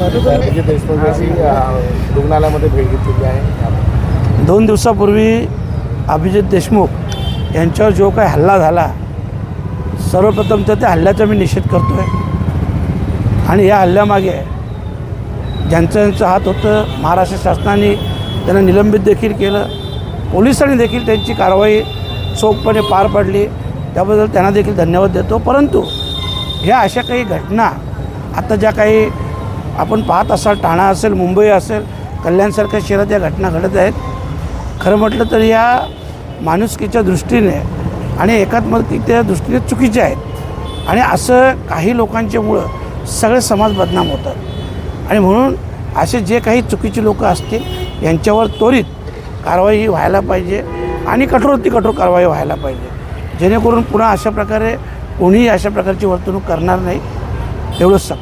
म्हणजे विजय देशमुख रुग्णालयामध्ये भेट घेतलेली आहे. दोन दिवसापूर्वी अभिजित देशमुख यांच्यावर जो काही हल्ला झाला सर्वप्रथम तर त्या हल्ल्याचा मी निषेध करतो आहे आणि या हल्ल्यामागे ज्यांचं ज्यांचं हात होतं महाराष्ट्र शासनाने त्यांना निलंबित देखील केलं. पोलिसांनी देखील त्यांची कारवाई चोखपणे पार पाडली. त्याबद्दल त्यांना देखील धन्यवाद देतो. परंतु ह्या अशा काही घटना आता ज्या काही आपण पाहत असाल ठाणा असेल मुंबई असेल कल्याणसारख्या शहरात या घटना घडत आहेत. खरं म्हटलं तर या माणुसकीच्या दृष्टीने आणि एकात्मतेच्या दृष्टीने चुकीच्या आहेत. आणि असं काही लोकांच्यामुळं सगळे समाज बदनाम होतात. आणि म्हणून असे जे काही चुकीचे लोक असतील यांच्यावर त्वरित कारवाई ही व्हायला पाहिजे आणि कठोराती कठोर कारवाई व्हायला पाहिजे. जेणेकरून पुन्हा अशा प्रकारे कोणीही अशा प्रकारची वर्तणूक करणार नाही. एवढंच सांग